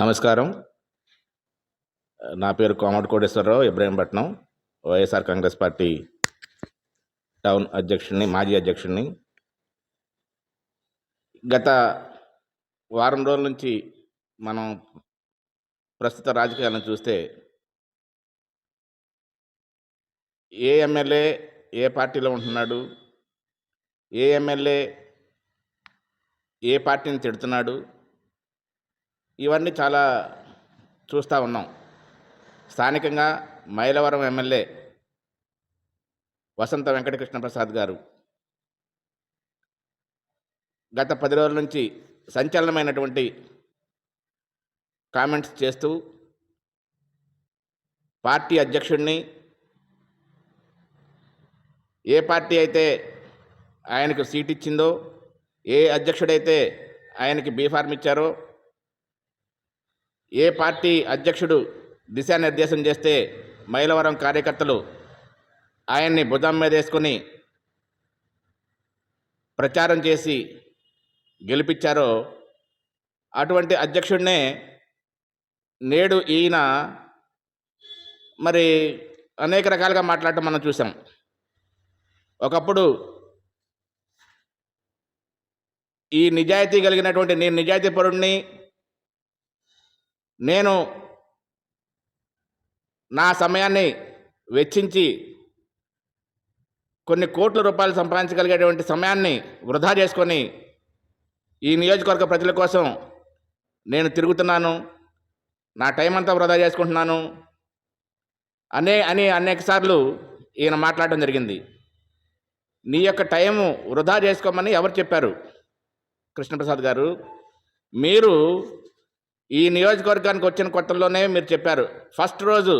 నమస్కారం. నా పేరు Komati Koteswararao Ibrahimpatnam YSR Congress party town అధ్యక్షుడిని మాజీ అధ్యక్షుడిని. గత వారం రోజుల నుంచి మనం ప్రస్తుత రాజకీయాలను చూస్తే ఏ ఎమ్మెల్యే ఏ పార్టీలో ఉంటున్నాడు? ఏ ఎమ్మెల్యే ఏ పార్టీని తిడుతున్నాడు? ఇవన్నీ చాలా చూస్తూ ఉన్నాం. స్థానికంగా మైలవరం ఎమ్మెల్యే వసంత వెంకటకృష్ణ ప్రసాద్ గారు గత పది రోజుల నుంచి సంచలనమైనటువంటి కామెంట్స్ చేస్తూ పార్టీ అధ్యక్షుడిని ఏ పార్టీ అయితే ఆయనకు సీట్ ఇచ్చిందో ఏ అధ్యక్షుడైతే ఆయనకి బీఫార్మ్ ఇచ్చారో ఏ పార్టీ అధ్యక్షుడు దిశానిర్దేశం చేస్తే మైలవరం కార్యకర్తలు ఆయన్ని భుజం మీద వేసుకొని ప్రచారం చేసి గెలిపించారో అటువంటి అధ్యక్షుడినే నేడు ఈయన మరి అనేక రకాలుగా మాట్లాడటం మనం చూసాం ఒకప్పుడు ఈ నిజాయితీ కలిగినటువంటి నేను నిజాయితీ పరుడిని నేను నా సమయాన్ని వెచ్చించి కొన్ని కోట్ల రూపాయలు సంపాదించగలిగేటువంటి సమయాన్ని వృధా చేసుకొని ఈ నియోజకవర్గ ప్రజల కోసం నేను తిరుగుతున్నాను. నా టైం అంతా వృధా చేసుకుంటున్నాను. అనే అని అనేక సార్లు ఈయన మాట్లాడడం జరిగింది. నీ యొక్క టైము వృధా చేసుకోమని ఎవరు చెప్పారు? కృష్ణప్రసాద్ గారు మీరు ఈ నియోజకవర్గానికి వచ్చిన కొత్తలోనే మీరు చెప్పారు. ఫస్ట్ రోజు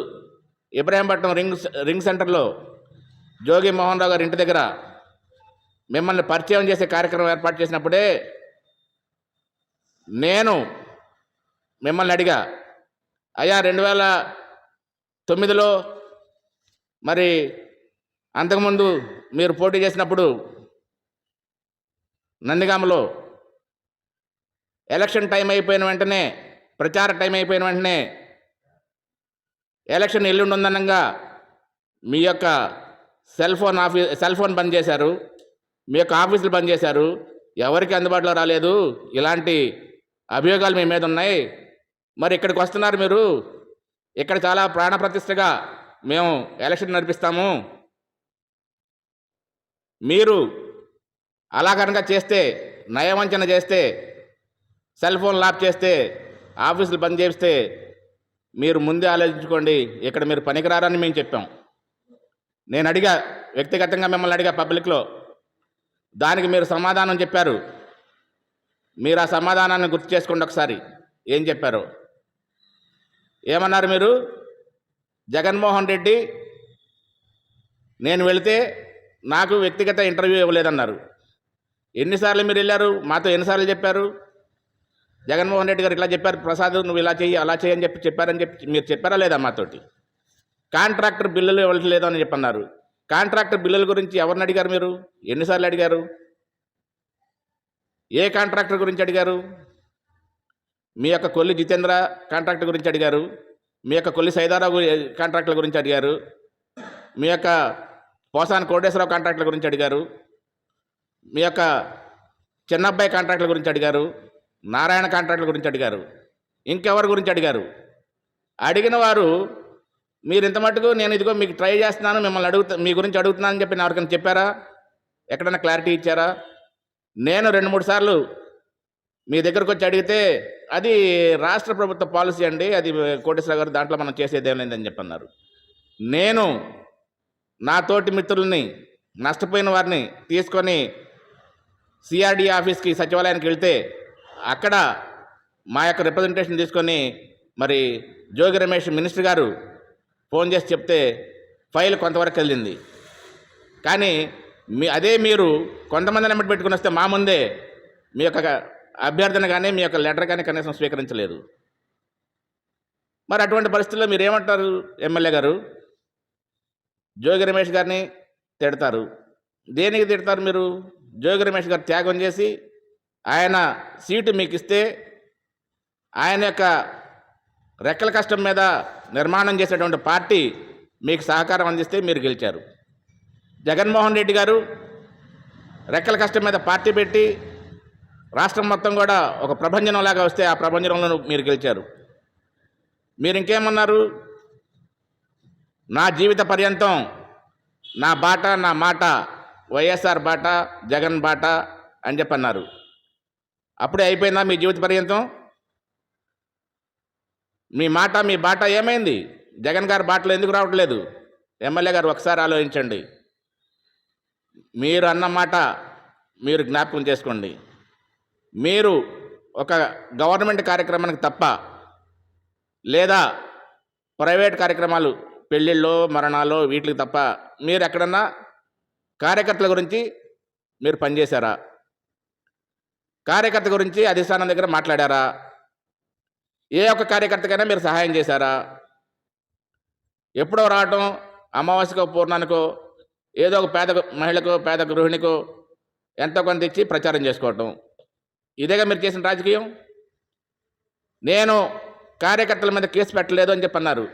ఇబ్రాహీంపట్నం రింగ్ రింగ్ సెంటర్లో జోగి మోహన్ రావు గారి ఇంటి దగ్గర మిమ్మల్ని పరిచయం చేసే కార్యక్రమం ఏర్పాటు చేసినప్పుడే నేను మిమ్మల్ని అడిగా అయ్యా రెండు వేల తొమ్మిదిలో మరి అంతకుముందు మీరు పోటీ చేసినప్పుడు నందిగామలో ఎలక్షన్ టైం అయిపోయిన వెంటనే ప్రచార టైం అయిపోయిన వెంటనే ఎలక్షన్ ఎల్లుండి ఉందనంగా మీ యొక్క సెల్ ఫోన్ ఆఫీ సెల్ ఫోన్ బంద్ చేశారు. మీ యొక్క ఆఫీసులు బంద్ చేశారు. ఎవరికి అందుబాటులో రాలేదు? ఇలాంటి అభియోగాలు మీ మీద ఉన్నాయి మరి ఇక్కడికి వస్తున్నారు మీరు? ఇక్కడ చాలా ప్రాణప్రతిష్టగా మేము ఎలక్షన్ నడిపిస్తాము. మీరు అలా కనుక చేస్తే నయవంచన చేస్తే సెల్ ఫోన్ లాప్ చేస్తే ఆఫీసులు బంద్ చేస్తే మీరు ముందే ఆలోచించుకోండి ఇక్కడ మీరు పనికిరారని మేము చెప్పాం. నేను అడిగా వ్యక్తిగతంగా మిమ్మల్ని అడిగా పబ్లిక్లో దానికి మీరు సమాధానం చెప్పారు. మీరు ఆ సమాధానాన్ని గుర్తు చేసుకోండి ఒకసారి ఏం చెప్పారు. ఏమన్నారు మీరు? జగన్మోహన్ రెడ్డి నేను వెళితే నాకు వ్యక్తిగత ఇంటర్వ్యూ ఇవ్వలేదన్నారు. ఎన్నిసార్లు మీరు వెళ్ళారు? మాతో ఎన్నిసార్లు చెప్పారు? జగన్మోహన్ రెడ్డి గారు ఇట్లా చెప్పారు ప్రసాద్ నువ్వు ఇలా చెయ్యి అలా చేయని చెప్పి చెప్పారని చెప్పి మీరు చెప్పారా లేదా మాతోటి? కాంట్రాక్టర్ బిల్లులు ఇవ్వట్లేదు అని చెప్పన్నారు. కాంట్రాక్టర్ బిల్లుల గురించి ఎవరిని అడిగారు మీరు? ఎన్నిసార్లు అడిగారు? ఏ కాంట్రాక్టర్ గురించి అడిగారు? మీ యొక్క కొల్లి జితేంద్ర కాంట్రాక్టర్ గురించి అడిగారు. మీ యొక్క కొల్లి సైదారావు కాంట్రాక్టర్ కాంట్రాక్టుల గురించి అడిగారు. మీ యొక్క పోసాన్ కోటేశ్వరరావు కాంట్రాక్టుల గురించి అడిగారు. మీ యొక్క చిన్నబ్బాయి కాంట్రాక్టుల గురించి అడిగారు. నారాయణ కాంట్రాక్టుల గురించి అడిగారు. ఇంకెవరి గురించి అడిగారు? అడిగిన వారు మీరు ఇంత మటుకు నేను ఇదిగో మీకు ట్రై చేస్తున్నాను మిమ్మల్ని అడుగుతా మీ గురించి అడుగుతున్నానని చెప్పి నేను ఎవరికైనా చెప్పారా? ఎక్కడైనా క్లారిటీ ఇచ్చారా? నేను రెండు మూడు సార్లు మీ దగ్గరకు వచ్చి అడిగితే అది రాష్ట్ర ప్రభుత్వ పాలసీ అండి అది కోటేశ్వర గారు దాంట్లో మనం చేసేదేం లేదని చెప్పన్నారు. నేను నా తోటి మిత్రుల్ని నష్టపోయిన వారిని తీసుకొని సిఆర్డి ఆఫీస్కి సచివాలయానికి వెళ్తే అక్కడ మా యొక్క రిప్రజెంటేషన్ తీసుకొని మరి జోగి రమేష్ మినిస్టర్ గారు ఫోన్ చేసి చెప్తే ఫైల్ కొంతవరకు వెళ్ళింది. కానీ మీ అదే మీరు కొంతమంది నెంబర్ పెట్టుకుని వస్తే మా ముందే మీ యొక్క అభ్యర్థన కానీ మీ యొక్క లెటర్ కానీ కనీసం స్వీకరించలేదు. మరి అటువంటి పరిస్థితుల్లో మీరు ఏమంటారు ఎమ్మెల్యే గారు? జోగి రమేష్ గారిని తిడతారు. దేనికి తిడతారు మీరు? జోగి రమేష్ గారు త్యాగం చేసి ఆయన సీటు మీకు ఇస్తే ఆయన యొక్క రెక్కల కష్టం మీద నిర్మాణం చేసేటువంటి పార్టీ మీకు సహకారం అందిస్తే మీరు గెలిచారు. జగన్మోహన్ రెడ్డి గారు రెక్కల కష్టం మీద పార్టీ పెట్టి రాష్ట్రం మొత్తం కూడా ఒక ప్రభంజనంలాగా వస్తే ఆ ప్రభంజనంలో మీరు గెలిచారు. మీరు ఇంకేమన్నారు? నా జీవిత పర్యంతం నా బాట నా మాట వైఎస్ఆర్ బాట జగన్ బాట అని చెప్పి అన్నారు అప్పుడే అయిపోయిందా మీ జీవిత పర్యంతం? మీ మాట మీ బాట ఏమైంది? జగన్ గారి బాటలో ఎందుకు రావట్లేదు? ఎమ్మెల్యే గారు ఒకసారి ఆలోచించండి. మీరు అన్న మాట మీరు జ్ఞాపకం చేసుకోండి. మీరు ఒక గవర్నమెంట్ కార్యక్రమానికి తప్ప లేదా ప్రైవేట్ కార్యక్రమాలు పెళ్ళిళ్ళు మరణాలు వీటికి తప్ప మీరు ఎక్కడన్నా కార్యకర్తల గురించి మీరు పనిచేశారా? కార్యకర్త గురించి అధిష్టానం దగ్గర మాట్లాడారా? ఏ ఒక్క కార్యకర్తకైనా మీరు సహాయం చేశారా? ఎప్పుడో రావటం అమావాస్యకో పూర్ణానికో ఏదో ఒక పేద మహిళకు పేద గృహిణికో ఎంతో కొంత ఇచ్చి ప్రచారం చేసుకోవటం. ఇదేగా మీరు చేసిన రాజకీయం? నేను కార్యకర్తల మీద కేసు పెట్టలేదు అని చెప్పి అన్నారు.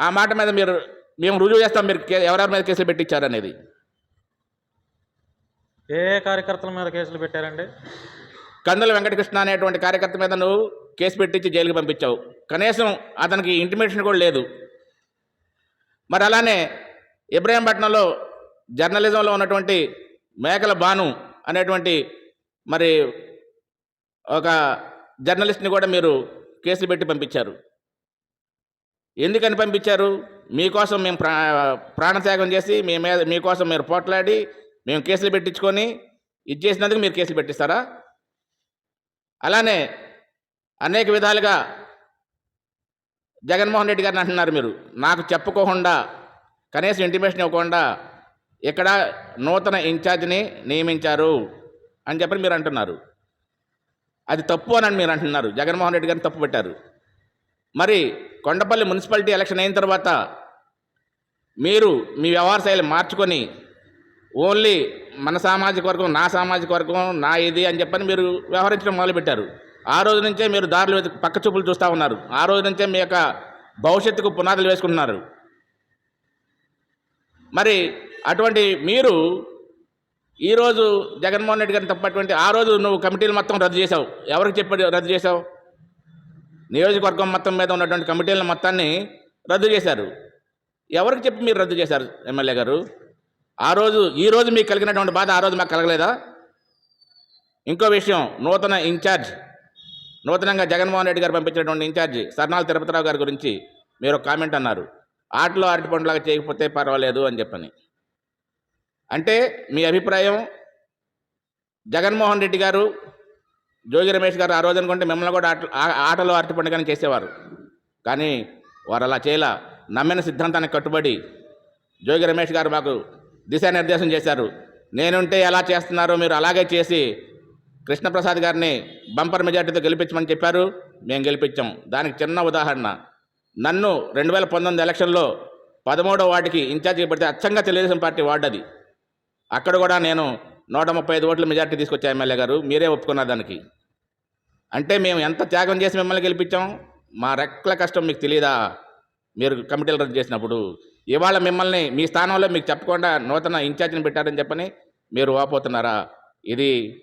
ఆ మాట మీద మీరు మేము రుజువు చేస్తాం మీరు కే- ఎవరెవరి మీద కేసులు పెట్టించారనేది. ఏ కార్యకర్తల మీద కేసులు పెట్టారండి? కందుల వెంకటకృష్ణ అనేటువంటి కార్యకర్త మీద నువ్వు కేసు పెట్టించి జైలుకి పంపించావు. కనీసం అతనికి ఇంటిమేషన్ కూడా లేదు. మరి అలానే ఇబ్రాహీంపట్నంలో జర్నలిజంలో ఉన్నటువంటి మేకల బాను అనేటువంటి మరి ఒక జర్నలిస్ట్ని కూడా మీరు కేసులు పెట్టి పంపించారు. ఎందుకని పంపించారు? మీకోసం మేము ప్రా ప్రాణత్యాగం చేసి మీ మీద మీకోసం మీరు పోట్లాడి మేము కేసులు పెట్టించుకొని ఇది చేసినందుకు మీరు కేసులు పెట్టిస్తారా? అలానే అనేక విధాలుగా జగన్మోహన్ రెడ్డి గారిని అంటున్నారు మీరు. నాకు చెప్పుకోకుండా కనీసం ఇంటిమేషన్ ఇవ్వకుండా ఇక్కడ నూతన ఇన్ఛార్జిని నియమించారు అని చెప్పి మీరు అంటున్నారు. అది తప్పు అని మీరు అంటున్నారు. జగన్మోహన్ రెడ్డి గారిని తప్పు పెట్టారు. మరి కొండపల్లి మున్సిపాలిటీ ఎలక్షన్ అయిన తర్వాత మీరు మీ వ్యవహార శైలి మార్చుకొని ఓన్లీ మన సామాజిక వర్గం నా సామాజిక వర్గం నా ఇది అని చెప్పని మీరు వ్యవహరించడం మొదలుపెట్టారు. ఆ రోజు నుంచే మీరు దారులు వెతుకు పక్క చూపులు చూస్తూ ఉన్నారు. ఆ రోజు నుంచే మీ యొక్క భవిష్యత్తుకు పునాదులు వేసుకుంటున్నారు. మరి అటువంటి మీరు ఈరోజు జగన్మోహన్ రెడ్డి గారిని తప్పటువంటి ఆ రోజు నువ్వు కమిటీలు మొత్తం రద్దు చేసావు ఎవరికి చెప్పి రద్దు చేసావు నియోజకవర్గం మొత్తం మీద ఉన్నటువంటి కమిటీల మొత్తాన్ని రద్దు చేశారు. ఎవరికి చెప్పి మీరు రద్దు చేశారు ఎమ్మెల్యే గారు? ఆ రోజు ఈ రోజు మీకు కలిగినటువంటి బాధ ఆ రోజు మాకు కలగలేదా? ఇంకో విషయం నూతన ఇన్ఛార్జ్ నూతనంగా జగన్మోహన్ రెడ్డి గారు పంపించినటువంటి ఇన్ఛార్జ్ సర్నాల తిరుపతిరావు గారి గురించి మీరు ఒక కామెంట్ అన్నారు. ఆటలో అరటిపండులాగా చేయకపోతే పర్వాలేదు అని చెప్పని. అంటే మీ అభిప్రాయం జగన్మోహన్ రెడ్డి గారు జోగి రమేష్ గారు ఆ రోజు అనుకుంటే మిమ్మల్ని కూడా ఆట ఆ- ఆటలో అరటిపండుగానే చేసేవారు. కానీ వారు అలా చేయలా? నమ్మిన సిద్ధాంతానికి కట్టుబడి జోగి రమేష్ గారు మాకు దిశానిర్దేశం చేశారు. నేనుంటే ఎలా చేస్తున్నారో మీరు అలాగే చేసి కృష్ణప్రసాద్ గారిని బంపర్ మెజార్టీతో గెలిపించమని చెప్పారు. మేము గెలిపించాం. దానికి చిన్న ఉదాహరణ. నన్ను రెండు వేల పంతొమ్మిది ఎలక్షన్లో పదమూడో వార్డుకి ఇన్ఛార్జిగా పెడితే అచ్చంగా తెలుగుదేశం పార్టీ వార్డు అది. అక్కడ కూడా నేను నూట ముప్పై ఐదు ఓట్ల మెజార్టీ తీసుకొచ్చా ఎమ్మెల్యే గారు. మీరే ఒప్పుకున్నారు దానికి. అంటే మేము ఎంత త్యాగం చేసి మిమ్మల్ని గెలిపించాం? మా రెక్కల కష్టం మీకు తెలియదా మీరు కమిటీలు రద్దు చేసినప్పుడు ఇవాళ మిమ్మల్ని మీ స్థానంలో మీకు చెప్పకుండా నూతన ఇన్ఛార్జిని పెట్టారని చెప్పని మీరు వాపోతున్నారా? ఇది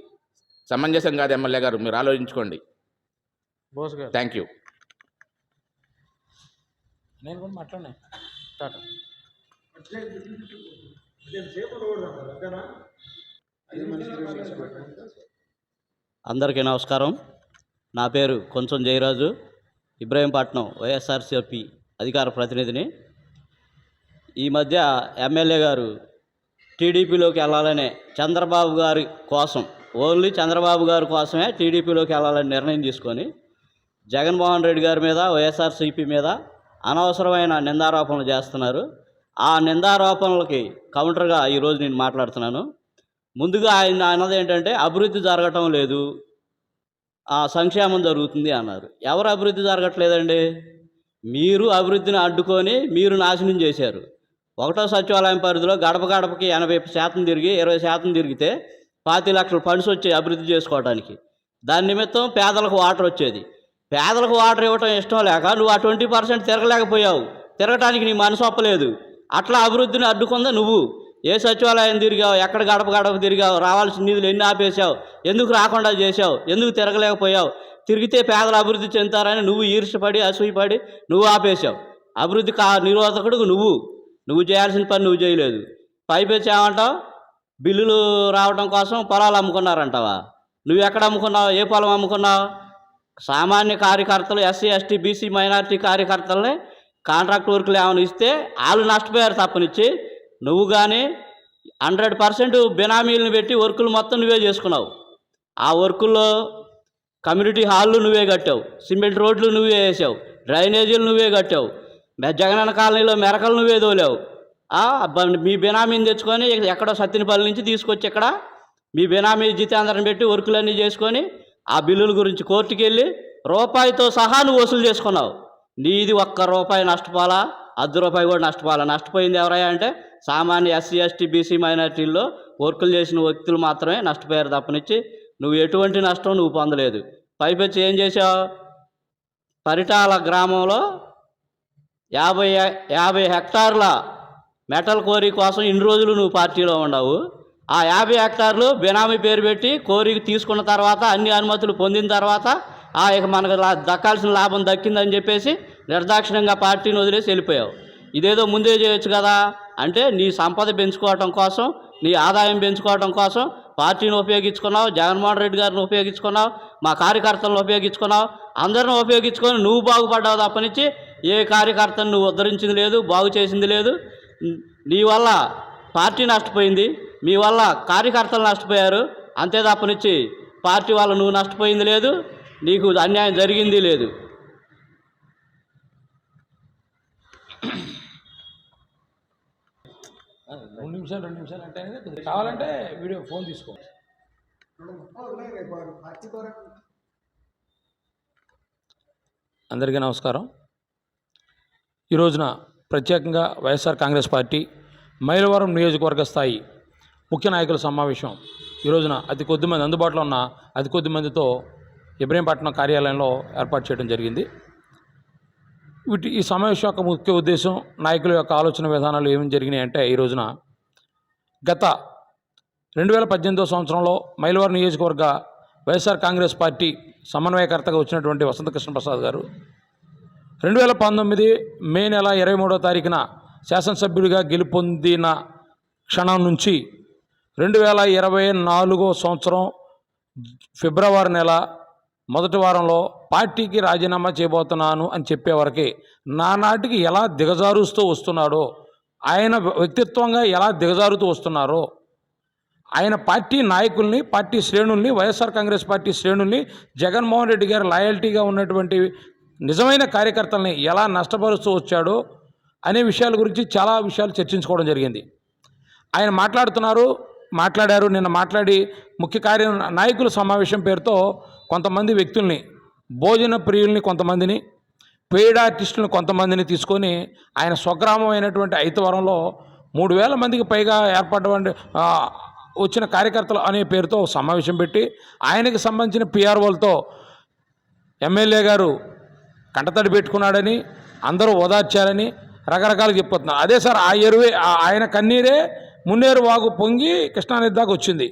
సమంజసం కాదు ఎమ్మెల్యే గారు మీరు ఆలోచించుకోండి. బోస్ గారు. థ్యాంక్ యూ నేను కూడా మాట్లాడినా. టాటా. అందరికీ నమస్కారం. నా పేరు కొంచెం జయరాజు. ఇబ్రాహీంపట్నం వైఎస్ఆర్సిపి అధికార ప్రతినిధిని ఈ మధ్య ఎమ్మెల్యే గారు టీడీపీలోకి వెళ్ళాలనే చంద్రబాబు గారి కోసం ఓన్లీ చంద్రబాబు గారి కోసమే టీడీపీలోకి వెళ్ళాలని నిర్ణయం తీసుకొని జగన్మోహన్ రెడ్డి గారి మీద వైఎస్ఆర్సీపీ మీద అనవసరమైన నిందారోపణలు చేస్తున్నారు. ఆ నిందారోపణలకి కౌంటర్గా ఈరోజు నేను మాట్లాడుతున్నాను. ముందుగా ఆయన అన్నది ఏంటంటే అభివృద్ధి జరగటం లేదు ఆ సంక్షేమం జరుగుతుంది అన్నారు. ఎవరు అభివృద్ధి జరగట్లేదండి? మీరు అభివృద్ధిని అడ్డుకొని మీరు నాశనం చేశారు. ఒకటో సచివాలయం పరిధిలో గడప గడపకి ఎనభై శాతం తిరిగి ఇరవై శాతం తిరిగితే పాతి లక్షల ఫండ్స్ వచ్చాయి అభివృద్ధి చేసుకోవడానికి దాని నిమిత్తం పేదలకు వాటర్ వచ్చేది. పేదలకు వాటర్ ఇవ్వటం ఇష్టం లేక నువ్వు ఆ ట్వంటీ పర్సెంట్ తిరగలేకపోయావు. తిరగటానికి నీ మనసు ఒప్పలేదు. అట్లా అభివృద్ధిని అడ్డుకుందా నువ్వు. ఏ సచివాలయం తిరిగావు ఎక్కడ గడప గడప తిరిగావు రావాల్సిన నిధులు ఎన్ని ఆపేశావు ఎందుకు రాకుండా చేశావు ఎందుకు తిరగలేకపోయావు తిరిగితే పేదలు అభివృద్ధి చెందుతారని నువ్వు ఈర్షపడి అసూయపడి నువ్వు ఆపేశావు. అభివృద్ధి కా నిరోధకుడు నువ్వు. నువ్వు చేయాల్సిన పని నువ్వు చేయలేదు. పైపెచ్చి ఏమంటావు? బిల్లులు రావడం కోసం పొలాలు అమ్ముకున్నారంటావా? నువ్వు ఎక్కడ అమ్ముకున్నావు? ఏ పొలం అమ్ముకున్నావు? సామాన్య కార్యకర్తలు ఎస్సీ ఎస్టీ బీసీ మైనారిటీ కార్యకర్తలని కాంట్రాక్ట్ వర్కులు ఏమైనా ఇస్తే వాళ్ళు నష్టపోయారు తప్పనిచ్చి. నువ్వు కానీ హండ్రెడ్ పర్సెంట్ బినామీలను పెట్టి వర్కులు మొత్తం నువ్వే చేసుకున్నావు. ఆ వర్కుల్లో కమ్యూనిటీ హాళ్ళు నువ్వే కట్టావు. సిమెంట్ రోడ్లు నువ్వే వేసావు. డ్రైనేజీలు నువ్వే కట్టావు. జగనన్న కాలనీలో మెరకలు నువ్వే తోలావు. మీ బినామీని తెచ్చుకొని ఎక్కడో సత్తినపల్లి నుంచి తీసుకొచ్చి ఇక్కడ మీ బినామీ జితేంద్రని పెట్టి వర్కులన్నీ చేసుకొని ఆ బిల్లుల గురించి కోర్టుకి వెళ్ళి రూపాయితో సహా నువ్వు వసూలు చేసుకున్నావు. నీది ఒక్క రూపాయి నష్టపోలా? అర్ధ రూపాయి కూడా నష్టపోవాలా నష్టపోయింది ఎవరయ్యా అంటే సామాన్య ఎస్సీ ఎస్టీ బీసీ మైనార్టీల్లో వర్కులు చేసిన వ్యక్తులు మాత్రమే నష్టపోయారు తప్పనిచ్చి. నువ్వు ఎటువంటి నష్టం నువ్వు పొందలేదు. పైపెచ్చి ఏం చేసావు? పరిటాల గ్రామంలో యాభై యాభై హెక్టార్ల మెటల్ కోరీ కోసం ఇన్ని రోజులు నువ్వు పార్టీలో ఉండవు. ఆ యాభై హెక్టార్లు బినామీ పేరు పెట్టి కోరిక తీసుకున్న తర్వాత అన్ని అనుమతులు పొందిన తర్వాత ఆ ఇక మనకు లా- దక్కాల్సిన లాభం దక్కిందని చెప్పేసి నిర్దాక్షిణ్యంగా పార్టీని వదిలేసి వెళ్ళిపోయావు. ఇదేదో ముందే చేయొచ్చు కదా? అంటే నీ సంపద పెంచుకోవటం కోసం నీ ఆదాయం పెంచుకోవటం కోసం పార్టీని ఉపయోగించుకున్నావు జగన్మోహన్ రెడ్డి గారిని ఉపయోగించుకున్నావు మా కార్యకర్తలను ఉపయోగించుకున్నావు అందరిని ఉపయోగించుకొని నువ్వు బాగుపడ్డావు తప్పనిచ్చి ఏ కార్యకర్తను నువ్వు ఉద్ధరించింది లేదు బాగు చేసింది లేదు నీ వల్ల పార్టీ నష్టపోయింది మీ వల్ల కార్యకర్తలు నష్టపోయారు అంతే తప్పనిచ్చి పార్టీ వల్ల నువ్వు నష్టపోయింది లేదు నీకు అన్యాయం జరిగింది లేదు. రెండు నిమిషాలు రెండు నిమిషాలు అంటే కావాలంటే వీడియో ఫోన్ తీసుకో. అందరికీ నమస్కారం. ఈ రోజున ప్రత్యేకంగా వైఎస్ఆర్ కాంగ్రెస్ పార్టీ మైలవరం నియోజకవర్గ స్థాయి ముఖ్య నాయకుల సమావేశం. ఈ రోజున అతి కొద్ది మంది అందుబాటులో ఉన్న అతి కొద్ది మందితో ఇబ్రహీంపట్నం కార్యాలయంలో ఏర్పాటు చేయడం జరిగింది. వీటి ఈ సమావేశం యొక్క ముఖ్య ఉద్దేశం నాయకుల యొక్క ఆలోచన విధానాలు ఏమి జరిగినాయి అంటే ఈ రోజున గత రెండు వేల పద్దెనిమిదో సంవత్సరంలో మైలవరం నియోజకవర్గ వైఎస్ఆర్ కాంగ్రెస్ పార్టీ సమన్వయకర్తగా వచ్చినటువంటి వసంతకృష్ణ ప్రసాద్ గారు రెండు వేల పంతొమ్మిది మే నెల ఇరవై మూడో తారీఖున శాసనసభ్యుడిగా గెలుపొందిన క్షణం నుంచి రెండు వేల ఇరవై నాలుగో సంవత్సరం ఫిబ్రవరి నెల మొదటి వారంలో పార్టీకి రాజీనామా చేయబోతున్నాను అని చెప్పేవరకే నానాటికి ఎలా దిగజారుస్తూ వస్తున్నాడో ఆయన వ్యక్తిత్వంగా ఎలా దిగజారుతూ వస్తున్నారో ఆయన పార్టీ నాయకుల్ని పార్టీ శ్రేణుల్ని వైఎస్ఆర్ కాంగ్రెస్ పార్టీ శ్రేణుల్ని జగన్మోహన్ రెడ్డి గారు లాయల్టీగా ఉన్నటువంటి నిజమైన కార్యకర్తల్ని ఎలా నష్టపరుస్తూ వచ్చాడో అనే విషయాల గురించి చాలా విషయాలు చర్చించుకోవడం జరిగింది. ఆయన మాట్లాడుతున్నారు మాట్లాడారు. నిన్న మాట్లాడి ముఖ్య కార్య నాయకుల సమావేశం పేరుతో కొంతమంది వ్యక్తుల్ని భోజన ప్రియుల్ని కొంతమందిని పెయిడ్ ఆర్టిస్టులను కొంతమందిని తీసుకొని ఆయన స్వగ్రామం అయినటువంటి ఐతవరంలో మూడు వేల మందికి పైగా ఏర్పడవండి వచ్చిన కార్యకర్తలు అనే పేరుతో సమావేశం పెట్టి ఆయనకి సంబంధించిన పిఆర్ఓలతో ఎమ్మెల్యే గారు కంటతడి పెట్టుకున్నాడని అందరూ ఓదార్చారని రకరకాలు చెప్పుతున్నారు అదే సార్ ఆ ఎరువే ఆ- ఆయన కన్నీరే మున్నేరు వాగు పొంగి కృష్ణానది దాకా వచ్చింది.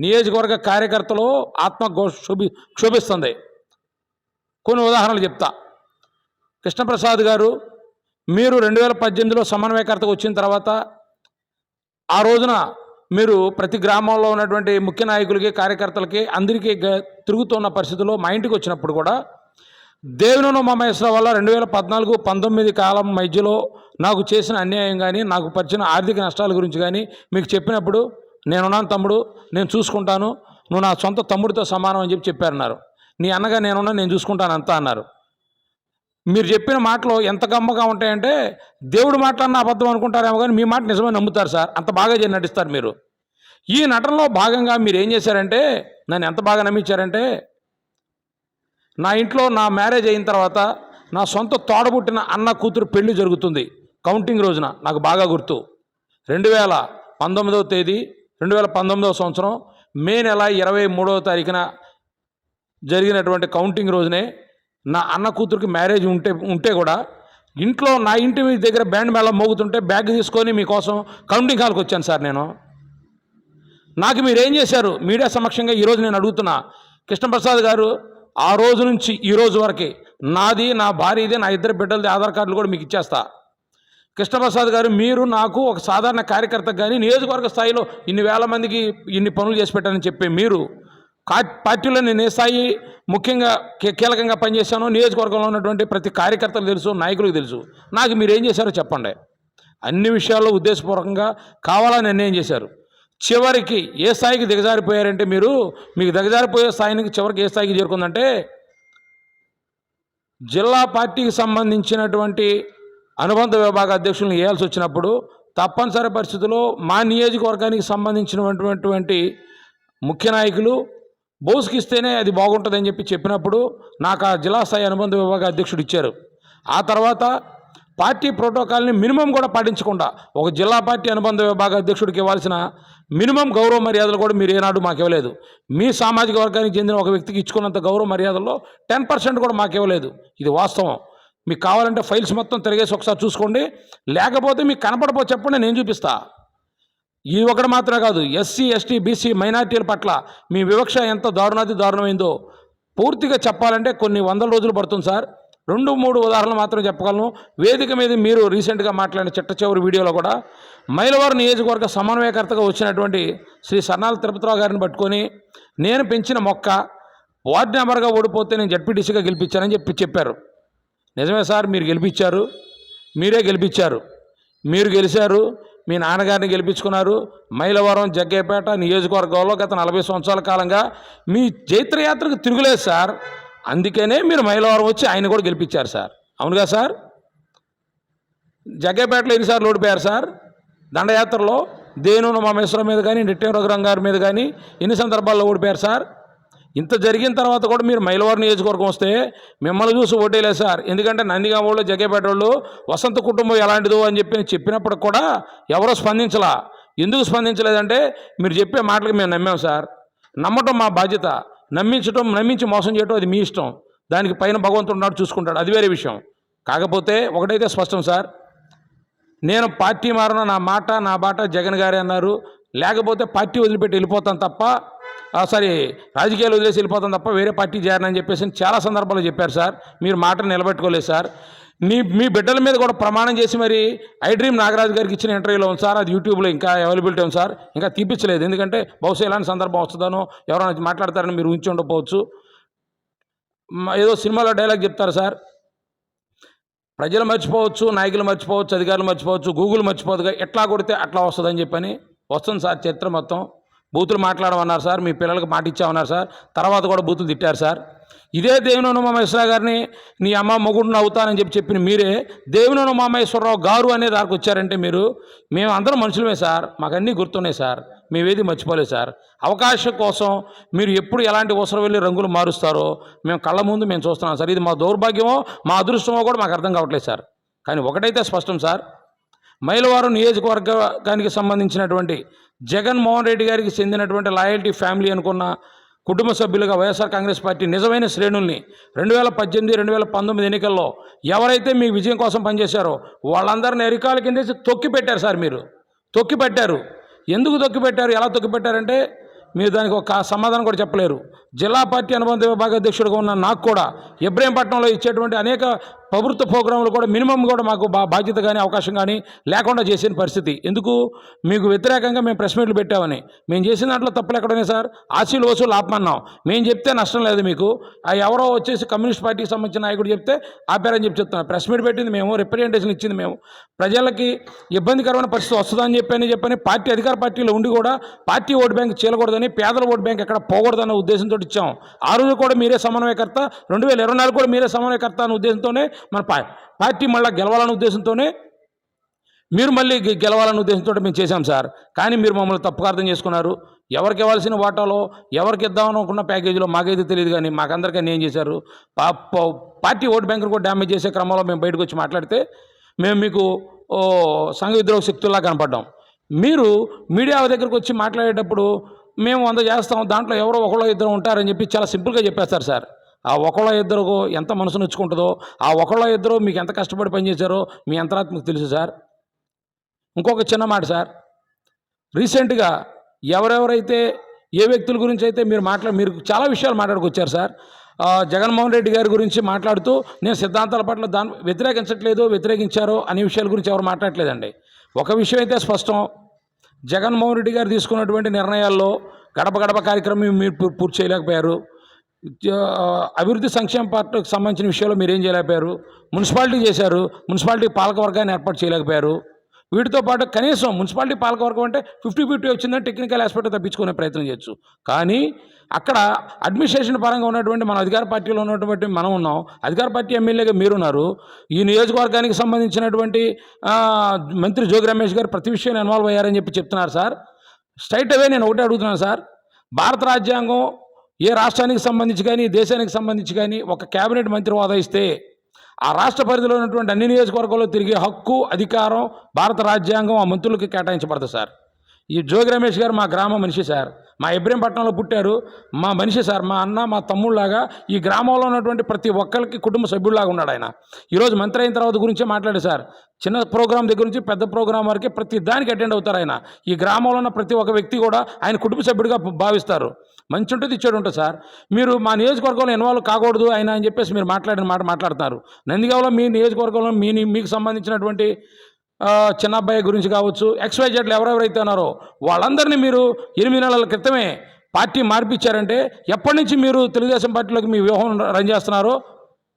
నియోజకవర్గ కార్యకర్తలు ఆత్మ క్షోభి క్షోభిస్తుంది. కొన్ని ఉదాహరణలు చెప్తా. కృష్ణప్రసాద్ గారు మీరు రెండు వేల పద్దెనిమిదిలో సమన్వయకర్తకు వచ్చిన తర్వాత ఆ రోజున మీరు ప్రతి గ్రామంలో ఉన్నటువంటి ముఖ్య నాయకులకి కార్యకర్తలకి అందరికీ తిరుగుతున్న పరిస్థితుల్లో మా ఇంటికి వచ్చినప్పుడు కూడా దేవుని మమేశ్వర వల్ల రెండు వేల పద్నాలుగు పంతొమ్మిది కాలం మధ్యలో నాకు చేసిన అన్యాయం కానీ నాకు పరిచిన ఆర్థిక నష్టాల గురించి కానీ మీకు చెప్పినప్పుడు నేనున్నాను తమ్ముడు నేను చూసుకుంటాను నువ్వు నా సొంత తమ్ముడితో సమానం అని చెప్పి చెప్పారన్నారు. నీ అన్నగా నేనున్నా నేను చూసుకుంటాను అంతా అన్నారు. మీరు చెప్పిన మాటలు ఎంత గమ్మగా ఉంటాయంటే దేవుడు మాటలన్న అబద్ధం అనుకుంటారేమో కానీ మీ మాట నిజమే నమ్ముతారు సార్. అంత బాగా చేసి నటిస్తారు మీరు. ఈ నటనలో భాగంగా మీరు ఏం చేశారంటే నన్ను ఎంత బాగా నమ్మించారంటే నా ఇంట్లో నా మ్యారేజ్ అయిన తర్వాత నా సొంత తోడబుట్టిన అన్న కూతురు పెళ్ళి జరుగుతుంది. కౌంటింగ్ రోజున నాకు బాగా గుర్తు. రెండు వేల పంతొమ్మిదవ తేదీ రెండు వేల పంతొమ్మిదవ సంవత్సరం మే నెల ఇరవై మూడవ తారీఖున జరిగినటువంటి కౌంటింగ్ రోజునే నా అన్న కూతురికి మ్యారేజ్ ఉంటే ఉంటే కూడా ఇంట్లో నా ఇంటి దగ్గర బ్యాండ్ మేళం మోగుతుంటే బ్యాగ్ తీసుకొని మీకోసం కౌంటింగ్ హాల్కి వచ్చాను సార్ నేను. నాకు మీరు ఏం చేశారు? మీడియా సమక్షంగా ఈరోజు నేను అడుగుతున్నా. కృష్ణప్రసాద్ గారు ఆ రోజు నుంచి ఈ రోజు వరకు నాది నా భార్యది నా ఇద్దరు బిడ్డలది ఆధార్ కార్డులు కూడా మీకు ఇచ్చేస్తా. కృష్ణప్రసాద్ గారు మీరు నాకు ఒక సాధారణ కార్యకర్త కానీ నియోజకవర్గ స్థాయిలో ఇన్ని వేల మందికి ఇన్ని పనులు చేసి పెట్టారని చెప్పే మీరు పార్టీలో నేను ఏ స్థాయి ముఖ్యంగా కీలకంగా పనిచేశాను నియోజకవర్గంలో ఉన్నటువంటి ప్రతి కార్యకర్తలు తెలుసు నాయకులకు తెలుసు. నాకు మీరు ఏం చేశారో చెప్పండి. అన్ని విషయాల్లో ఉద్దేశపూర్వకంగా కావాలని నిర్ణయం చేశారు. చివరికి ఏ స్థాయికి దిగజారిపోయారంటే మీరు మీకు దిగజారిపోయే స్థాయికి చివరికి ఏ స్థాయికి చేరుకుందంటే జిల్లా పార్టీకి సంబంధించినటువంటి అనుబంధ విభాగ అధ్యక్షులను వేయాల్సి వచ్చినప్పుడు తప్పనిసరి పరిస్థితుల్లో మా నియోజకవర్గానికి సంబంధించినటువంటి ముఖ్య నాయకులు బోస్కి ఇస్తేనే అది బాగుంటుందని చెప్పి చెప్పినప్పుడు నాకు ఆ జిల్లా స్థాయి అనుబంధ విభాగ అధ్యక్షుడు ఇచ్చారు. ఆ తర్వాత పార్టీ ప్రోటోకాల్ని మినిమం కూడా పాటించకుండా ఒక జిల్లా పార్టీ అనుబంధ విభాగ అధ్యక్షుడికి ఇవ్వాల్సిన మినిమం గౌరవ మర్యాదలు కూడా మీరు ఏనాడు మాకు ఇవ్వలేదు. మీ సామాజిక వర్గానికి చెందిన ఒక వ్యక్తికి ఇచ్చుకున్నంత గౌరవ మర్యాదల్లో టెన్ పర్సెంట్ కూడా మాకు ఇవ్వలేదు. ఇది వాస్తవం. మీకు కావాలంటే ఫైల్స్ మొత్తం తిరిగేసి ఒకసారి చూసుకోండి. లేకపోతే మీకు కనపడపో చెప్పండి నేను చూపిస్తా. ఇది ఒకటి మాత్రమే కాదు ఎస్సీ ఎస్టీ బీసీ మైనార్టీల పట్ల మీ వివక్ష ఎంత దారుణాది దారుణమైందో పూర్తిగా చెప్పాలంటే కొన్ని వందల రోజులు పడుతుంది సార్. రెండు మూడు ఉదాహరణలు మాత్రం చెప్పగలను. వేదిక మీద మీరు రీసెంట్గా మాట్లాడిన చిట్ట చివరి వీడియోలో కూడా మైలవారు నియోజకవర్గ సమన్వయకర్తగా వచ్చినటువంటి శ్రీ సన్నాల తిరుపతిరావు గారిని పట్టుకొని నేను పెంచిన మొక్క వార్డు నెంబర్గా ఓడిపోతే నేను జడ్పీటీసీగా గెలిపించానని చెప్పి చెప్పారు. నిజమే సార్ మీరు గెలిపించారు. మీరే గెలిపించారు. మీరు గెలిచారు. మీ నాన్నగారిని గెలిపించుకున్నారు. మైలవరం జగ్గేపేట నియోజకవర్గంలో గత నలభై సంవత్సరాల కాలంగా మీ జైత్రయాత్రకు తిరుగులేదు సార్. అందుకనే మీరు మైలవరం వచ్చి ఆయన కూడా గెలిపించారు సార్. అవునుగా సార్? జగ్గేపేటలో ఎన్నిసార్లు ఓడిపోయారు సార్? దండయాత్రలో దేనున మామేశ్వరం మీద కానీ నిట్టెం రఘురాం గారి మీద కానీ ఎన్ని సందర్భాల్లో ఓడిపోయారు సార్? ఇంత జరిగిన తర్వాత కూడా మీరు మైలవారి నియోజకవర్గం వస్తే మిమ్మల్ని చూసి ఓటేలేదు సార్. ఎందుకంటే నందిగా వాళ్ళు జగ్గేపేట వాళ్ళు వసంత కుటుంబం ఎలాంటిదో అని చెప్పి చెప్పినప్పుడు కూడా ఎవరో స్పందించలా. ఎందుకు స్పందించలేదంటే మీరు చెప్పే మాటలకు మేము నమ్మాం సార్. నమ్మటం మా బాధ్యత. నమ్మించడం నమ్మించి మోసం చేయటం అది మీ ఇష్టం. దానికి పైన భగవంతుడు ఉన్నాడు చూసుకుంటాడు. అది వేరే విషయం. కాకపోతే ఒకటైతే స్పష్టం సార్. నేను పార్టీ మారిన నా మాట నా బాట జగన్ గారే అన్నారు. లేకపోతే పార్టీ వదిలిపెట్టి వెళ్ళిపోతాను తప్ప ఆ, సారీ రాజకీయాలు వదిలేసి వెళ్ళిపోతాను తప్ప వేరే పార్టీ చేరనని చెప్పేసి చాలా సందర్భాల్లో చెప్పారు సార్. మీరు మాట నిలబెట్టుకోలేదు సార్. నీ మీ బిడ్డల మీద కూడా ప్రమాణం చేసి మరి ఐ డ్రీమ్ నాగరాజు గారికి ఇచ్చిన ఇంటర్వ్యూలో ఉంది సార్ అది యూట్యూబ్లో ఇంకా అవైలబిలిటీ ఉంది సార్. ఇంకా తీపించలేదు ఎందుకంటే బహుశా ఇలాంటి సందర్భం వస్తుందనో ఎవరైనా మాట్లాడతారని మీరు ఉంచి ఉండకపోవచ్చు. ఏదో సినిమాలో డైలాగ్ చెప్తారు సార్. ప్రజలు మర్చిపోవచ్చు నాయకులు మర్చిపోవచ్చు అధికారులు మర్చిపోవచ్చు గూగుల్ మర్చిపోదుగా ఎట్లా కొడితే అట్లా వస్తుందని చెప్పని వస్తుంది సార్ చరిత్ర మొత్తం. బూతులు మాట్లాడమన్నారు సార్ మీ పిల్లలకు మాట ఇచ్చామన్నారు సార్ తర్వాత కూడా బూతులు తిట్టారు సార్. ఇదే దేవుని ఉమామహేశ్వర గారిని నీ అమ్మ మొగుడిని అవుతానని చెప్పి చెప్పిన మీరే దేవుని మహేశ్వరరావు గారు అనే దానికి వచ్చారంటే మీరు మేము అందరం మనుషులమే సార్ మాకు అన్నీ గుర్తున్నాయి సార్ మేమేది మర్చిపోలేదు సార్. అవకాశం కోసం మీరు ఎప్పుడు ఎలాంటి అవసరం వెళ్ళి రంగులు మారుస్తారో మేము కళ్ళ ముందు మేము చూస్తున్నాం సార్. ఇది మా దౌర్భాగ్యమో మా అదృష్టమో కూడా మాకు అర్థం కావట్లేదు సార్. కానీ ఒకటైతే స్పష్టం సార్ మైలవారం నియోజకవర్గానికి సంబంధించినటువంటి జగన్మోహన్ రెడ్డి గారికి చెందినటువంటి లాయల్టీ ఫ్యామిలీ అనుకున్న కుటుంబ సభ్యులుగా వైఎస్ఆర్ కాంగ్రెస్ పార్టీ నిజమైన శ్రేణుల్ని రెండు వేల పద్దెనిమిది రెండు వేల పంతొమ్మిది ఎన్నికల్లో ఎవరైతే మీ విజయం కోసం పనిచేశారో వాళ్ళందరిని అరికాల కింద తొక్కి పెట్టారు సార్ మీరు. తొక్కి పెట్టారు. ఎందుకు తొక్కి పెట్టారు? ఎలా తొక్కి పెట్టారంటే మీరు దానికి ఒక సమాధానం కూడా చెప్పలేరు. జిల్లా పార్టీ అనుబంధ విభాగ అధ్యక్షుడిగా ఉన్న నాకు కూడా ఇబ్రహీంపట్నంలో ఇచ్చేటువంటి అనేక ప్రభుత్వ ప్రోగ్రాంలు కూడా మినిమం కూడా మాకు బా బాధ్యత కానీ అవకాశం కానీ లేకుండా చేసిన పరిస్థితి. ఎందుకు? మీకు వ్యతిరేకంగా మేము ప్రెస్ మీట్లు పెట్టామని. మేము చేసిన దాంట్లో తప్పులు ఎక్కడనే సార్? ఆశీలు వసూలు ఆపమన్నాం. మేము చెప్తే నష్టం లేదు మీకు. ఆ ఎవరో వచ్చేసి కమ్యూనిస్ట్ పార్టీకి సంబంధించిన నాయకుడు చెప్తే ఆపారని చెప్పి చెప్తున్నాం ప్రెస్ మీట్ పెట్టింది మేము రిప్రజెంటేషన్ ఇచ్చింది మేము. ప్రజలకి ఇబ్బందికరమైన పరిస్థితి వస్తుందని చెప్పని చెప్పని పార్టీ అధికార పార్టీలో ఉండి కూడా పార్టీ ఓటు బ్యాంక్ చేయకూడదని పేదల ఓటు బ్యాంక్ ఎక్కడ పోకూడదన్న ఉద్దేశంతో ఇచ్చాం. ఆ రోజు కూడా మీరే సమన్వయకర్త రెండు వేల ఇరవై నాలుగు కూడా మీరే సమన్వయకర్త అన్న ఉద్దేశంతోనే మన పార్టీ మళ్ళీ గెలవాలన్న ఉద్దేశంతోనే మీరు మళ్ళీ గెలవాలనే గెలవాలన్న ఉద్దేశంతో మేము చేశాం సార్. కానీ మీరు మమ్మల్ని తప్పుగా అర్థం చేసుకున్నారు. ఎవరికి ఇవ్వాల్సిన వాటాలో ఎవరికి ఇద్దామనుకున్న ప్యాకేజీలో మాకైతే తెలియదు కానీ మాకందరికీ ఏం చేశారు. పా- పార్టీ ఓటు బ్యాంకును కూడా డ్యామేజ్ చేసే క్రమంలో మేము బయటకు వచ్చి మాట్లాడితే మేము మీకు సంఘ విద్రోహ శక్తుల్లా కనపడ్డాం. మీరు మీడియా దగ్గరకు వచ్చి మాట్లాడేటప్పుడు మేము వంద చేస్తాం దాంట్లో ఎవరో ఒకళ్ళో ఇద్దరు ఉంటారని చెప్పి చాలా సింపుల్గా చెప్పేస్తారు సార్. ఆ ఒకళ్ళ ఇద్దరు ఎంత మనసు నొచ్చుకుంటుందో ఆ ఒకళ్ళ ఇద్దరు మీకు ఎంత కష్టపడి పనిచేశారో మీ అంతరాత్మకు తెలుసు సార్. ఇంకొక చిన్న మాట సార్. రీసెంట్గా ఎవరెవరైతే ఏ వ్యక్తుల గురించి అయితే మీరు మాట్లా మీరు చాలా విషయాలు మాట్లాడుకొచ్చారు సార్. జగన్మోహన్ రెడ్డి గారి గురించి మాట్లాడుతూ నేను సిద్ధాంతాల పట్ల దాని వ్యతిరేకించట్లేదు వ్యతిరేకించారో అనే విషయాల గురించి ఎవరు మాట్లాడలేదండి ఒక విషయం అయితే స్పష్టం. జగన్మోహన్ రెడ్డి గారు తీసుకున్నటువంటి నిర్ణయాల్లో గడప గడప కార్యక్రమం మీరు పూర్తి చేయలేకపోయారు. అభివృద్ధి సంక్షేమ పార్టీకి సంబంధించిన విషయంలో మీరు ఏం చేయలేకపోయారు? మున్సిపాలిటీ చేశారు. మున్సిపాలిటీ పాలకవర్గాన్ని ఏర్పాటు చేయలేకపోయారు. వీటితో పాటు కనీసం మున్సిపాలిటీ పాలకవర్గం అంటే ఫిఫ్టీ ఫిఫ్టీ వచ్చిందని టెక్నికల్ ఆస్పెక్ట్ తప్పించుకునే ప్రయత్నం చేయొచ్చు. కానీ అక్కడ అడ్మినిస్ట్రేషన్ పరంగా ఉన్నటువంటి మన అధికార పార్టీలో ఉన్నటువంటి మనం ఉన్నాం. అధికార పార్టీ ఎమ్మెల్యేగా మీరున్నారు. ఈ నియోజకవర్గానికి సంబంధించినటువంటి మంత్రి జోగి రమేష్ గారు ప్రతి విషయంలో ఇన్వాల్వ్ అయ్యారని చెప్పి చెప్తున్నారు సార్. స్ట్రైట్ అవే నేను ఒకటే అడుగుతున్నాను సార్. భారత రాజ్యాంగం ఏ రాష్ట్రానికి సంబంధించి కానీ దేశానికి సంబంధించి కానీ ఒక కేబినెట్ మంత్రి హోదా ఇస్తే ఆ రాష్ట్ర పరిధిలో ఉన్నటువంటి అన్ని నియోజకవర్గాల్లో తిరిగే హక్కు అధికారం భారత రాజ్యాంగం ఆ మంత్రులకు కేటాయించబడదు సార్. ఈ జోగి రమేష్ గారు మా గ్రామ మనిషి సార్. మా ఇబ్రహీంపట్నంలో పుట్టారు. మా మనిషి సార్ మా అన్న మా తమ్ముళ్ళలాగా ఈ గ్రామంలో ఉన్నటువంటి ప్రతి ఒక్కరికి కుటుంబ సభ్యుల్లాగా ఉన్నాడు ఆయన. ఈరోజు మంత్రి అయిన తర్వాత గురించే మాట్లాడు సార్. చిన్న ప్రోగ్రాం దగ్గర నుంచి పెద్ద ప్రోగ్రాం వరకు ప్రతి దానికి అటెండ్ అవుతారు ఆయన. ఈ గ్రామంలో ఉన్న ప్రతి ఒక్క వ్యక్తి కూడా ఆయన కుటుంబ సభ్యుడిగా భావిస్తారు. మంచి ఉంటుంది ఇచ్చాడు ఉంటుంది సార్. మీరు మా నియోజకవర్గంలో ఇన్వాల్వ్ కాకూడదు ఆయన అని చెప్పేసి మీరు మాట్లాడిన మాట మాట్లాడతారు. నందిగావలో మీ నియోజకవర్గంలో మీ మీకు సంబంధించినటువంటి చిన్న అబ్బాయి గురించి కావచ్చు ఎక్స్వైజెడ్లు ఎవరెవరైతే ఉన్నారో వాళ్ళందరినీ మీరు ఎనిమిది నెలల క్రితమే పార్టీ మార్పిచ్చారంటే ఎప్పటి నుంచి మీరు తెలుగుదేశం పార్టీలోకి మీ వ్యూహం రన్ చేస్తున్నారో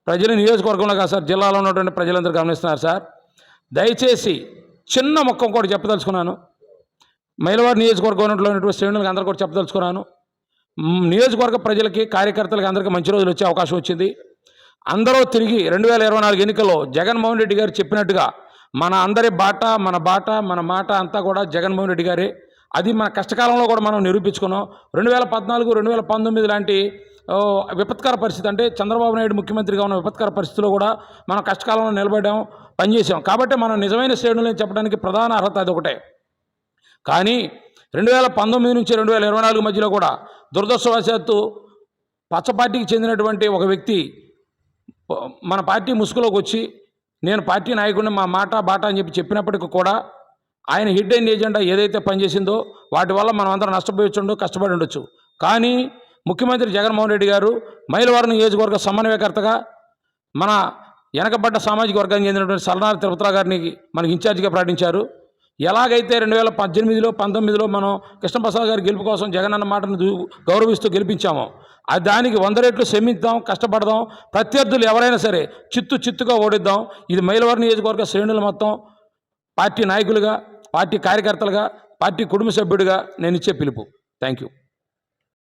ప్రజలు నియోజకవర్గంలో కాదు సార్ జిల్లాలో ఉన్నటువంటి ప్రజలందరూ గమనిస్తున్నారు సార్. దయచేసి చిన్న మొక్కం కూడా చెప్పదలుచుకున్నాను. మైలవారి నియోజకవర్గంలో ఉన్నటువంటి శ్రేణులకు అందరూ కూడా చెప్పదలుచుకున్నాను. నియోజకవర్గ ప్రజలకి కార్యకర్తలకి అందరికీ మంచి రోజులు వచ్చే అవకాశం వచ్చింది. అందరూ తిరిగి రెండు వేల ఇరవై నాలుగు ఎన్నికల్లో జగన్మోహన్ రెడ్డి గారు చెప్పినట్టుగా మన అందరి బాట మన బాట మన మాట అంతా కూడా జగన్మోహన్ రెడ్డి గారే. అది మన కష్టకాలంలో కూడా మనం నిరూపించుకున్నాం. రెండు వేల పద్నాలుగు రెండు వేల పంతొమ్మిది లాంటి విపత్కర పరిస్థితి అంటే చంద్రబాబు నాయుడు ముఖ్యమంత్రిగా ఉన్న విపత్కర పరిస్థితిలో కూడా మనం కష్టకాలంలో నిలబడ్డాం పనిచేసాం కాబట్టి మనం నిజమైన శ్రేణులని చెప్పడానికి ప్రధాన అర్హత అది ఒకటే. కానీ రెండు వేల పంతొమ్మిది నుంచి రెండు వేల ఇరవై నాలుగు మధ్యలో కూడా దురదృష్టవశాత్తు పచ్చ పార్టీకి చెందినటువంటి ఒక వ్యక్తి మన పార్టీ ముసుగులోకి వచ్చి నేను పార్టీ నాయకుడిని మా మాట బాట అని చెప్పి చెప్పినప్పటికీ కూడా ఆయన హిడ్ అయిన ఏజెండా ఏదైతే పనిచేసిందో వాటి వల్ల మనం అందరం నష్టపోయొచ్చుండో కష్టపడి ఉండొచ్చు. కానీ ముఖ్యమంత్రి జగన్మోహన్ రెడ్డి గారు మైలవరం నియోజకవర్గ సమన్వయకర్తగా మన వెనకబడ్డ సామాజిక వర్గానికి చెందినటువంటి సలనారి తిరుపతిరావు గారిని మనకి ఇన్ఛార్జిగా ప్రకటించారు. ఎలాగైతే రెండు వేల పద్దెనిమిదిలో పంతొమ్మిదిలో మనం కృష్ణప్రసాద్ గారి గెలుపు కోసం జగన్ అన్న మాటను గౌరవిస్తూ గెలిపించామో అది దానికి వంద రెట్లు శ్రమిద్దాం కష్టపడదాం ప్రత్యర్థులు ఎవరైనా సరే చిత్తు చిత్తుగా ఓడిద్దాం. ఇది మైలవరం నియోజకవర్గ శ్రేణులు మొత్తం. పార్టీ నాయకులుగా పార్టీ కార్యకర్తలుగా పార్టీ కుటుంబ సభ్యుడిగా నేను ఇచ్చే పిలుపు. Thank you